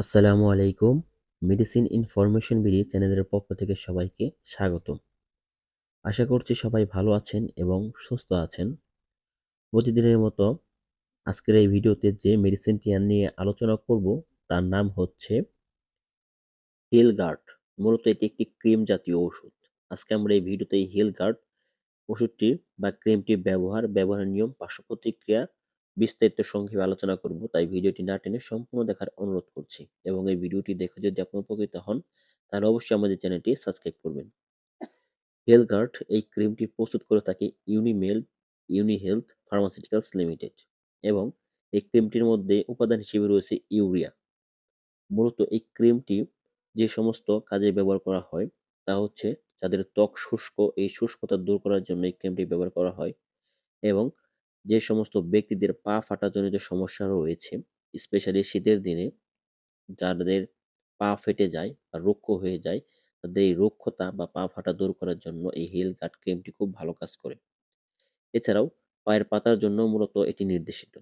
আসসালামু আলাইকুম। Medicine information BD চ্যানেলের পক্ষ থেকে সবাইকে স্বাগত আশা করছি সবাই ভালো আছেন এবং সুস্থ আছেন। প্রতিদিনের মতো আজকের এই ভিডিওতে যে মেডিসিনটি নিয়ে আলোচনা করব, তার নাম হচ্ছে হিলগার্ড মূলত এটি একটি ক্রিম জাতীয় ওষুধ। আজকে আমরা এই ভিডিওতে হিলগার্ড ওষুধটির বা ক্রিমটির ব্যবহার, ব্যবহারের নিয়ম, পার্শ্ব প্রতিক্রিয়া বিস্তারিত সংক্ষেপে আলোচনা করব, তাই ভিডিওটি না টেনে সম্পূর্ণ দেখার অনুরোধ করছি। এবং এই ভিডিওটি দেখে যদি আপনি উপকৃত হন, তাহলে অবশ্যই আমাদের চ্যানেলটি সাবস্ক্রাইব করবেন। হেলগার্ড এই ক্রিমটি প্রস্তুত করে থাকে Unimel Uni health pharmaceuticals limited এবং এই ক্রিমটির মধ্যে উপাদান হিসেবে রয়েছে ইউরিয়া। মূলত এই ক্রিমটি যে সমস্ত কাজে ব্যবহার করা হয়, তা হচ্ছে যাদের ত্বক শুষ্ক, এই শুষ্কতা দূর করার জন্য এই ক্রিমটি ব্যবহার করা হয় এবং যে সমস্ত ব্যক্তিদের পা ফাটাজনিত সমস্যা রয়েছে স্পেশালি শীতের দিনে, যাদের পা ফেটে যায় বা রুক্ষ হয়ে যায়, তাদের এই রুক্ষতা বা পা ফাটা দূর করার জন্য এই হিল গার্ড ক্রিমটি খুব ভালো কাজ করে। এছাড়াও, পায়ের পাতার জন্য মূলত এটি নির্দেশিত।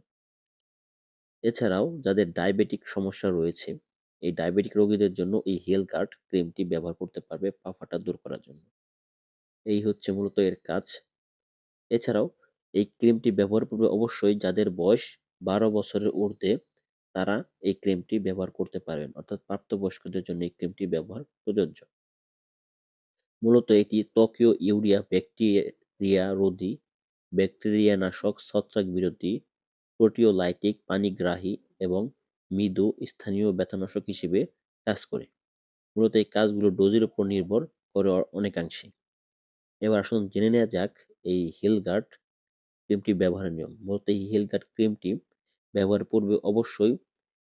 এছাড়াও, যাদের ডায়াবেটিক সমস্যা রয়েছে, এই ডায়াবেটিক রোগীদের জন্য এই হেল গার্ড ক্রিমটি ব্যবহার করতে পারবে পা ফাটা দূর করার জন্য। এই হচ্ছে মূলত এর কাজ। এছাড়াও এই ক্রিমটি ব্যবহার পূর্বে অবশ্যই যাদের বয়স বারো বছরের ঊর্ধ্বে, তারা এই ক্রিমটি ব্যবহার করতে পারবেন। অর্থাৎ প্রাপ্তবয়স্কদের জন্য এই ক্রিমটি ব্যবহার প্রযোজ্য। মূলত এটি ত্বকীয় ইউরিয়া, ব্যাকটেরিয়া রোধী, ব্যাকটেরিয়া নাশক, ছত্রাক বিরোধী, প্রোটিওলাইটিক, পানিগ্রাহী এবং মৃদু স্থানীয় ব্যথানাশক হিসেবে কাজ করে। মূলত এই কাজগুলো ডোজের উপর নির্ভর করে অনেকাংশে। এবার আসুন জেনে নেওয়া যাক এই হিলগার্ড ক্রিমটি ব্যবহারের নিয়ম। মূলত এই হিলগার্ড ক্রিমটি ব্যবহার পূর্বে অবশ্যই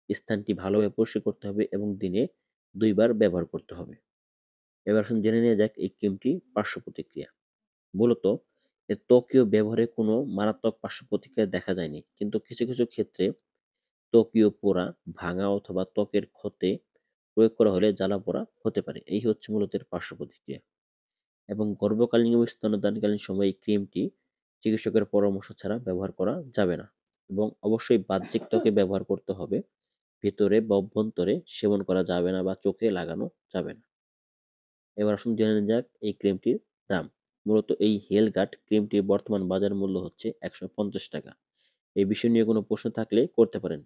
স্থানটি ভালোভাবে পরিষ্কার করতে হবে এবং দিনে দুইবার ব্যবহার করতে হবে। এবার আসুন জেনে নেওয়া যাক এই ক্রিমটি পার্শ্ব প্রতিক্রিয়া। মূলত এর ত্বকীয় ব্যবহারে কোনো মারাত্মক পার্শ্ব প্রতিক্রিয়া দেখা যায়নি। কিন্তু কিছু কিছু ক্ষেত্রে ত্বকীয় পোড়া, ভাঙা অথবা ত্বকের ক্ষতে প্রয়োগ করা হলে জ্বালা পোড়া হতে পারে। এই হচ্ছে মূলত এর পার্শ্ব প্রতিক্রিয়া। এবং গর্ভকালীন এবং স্তনদানকালীন সময়ে এই ক্রিমটি চিকিৎসকের পরামর্শ ছাড়া ব্যবহার করা যাবে না এবং অবশ্যই বাহ্যিক ত্বকে ব্যবহার করতে হবে। ভেতরে বা অভ্যন্তরে সেবন করা যাবে না বা চোখে লাগানো যাবে না। এবার আসুন জেনে যাক এই ক্রিমটির দাম। মূলত এই হেল গার্ড ক্রিমটির বর্তমান বাজার মূল্য হচ্ছে একশো পঞ্চাশ টাকা। এই বিষয় নিয়ে কোনো প্রশ্ন থাকলে করতে পারেন।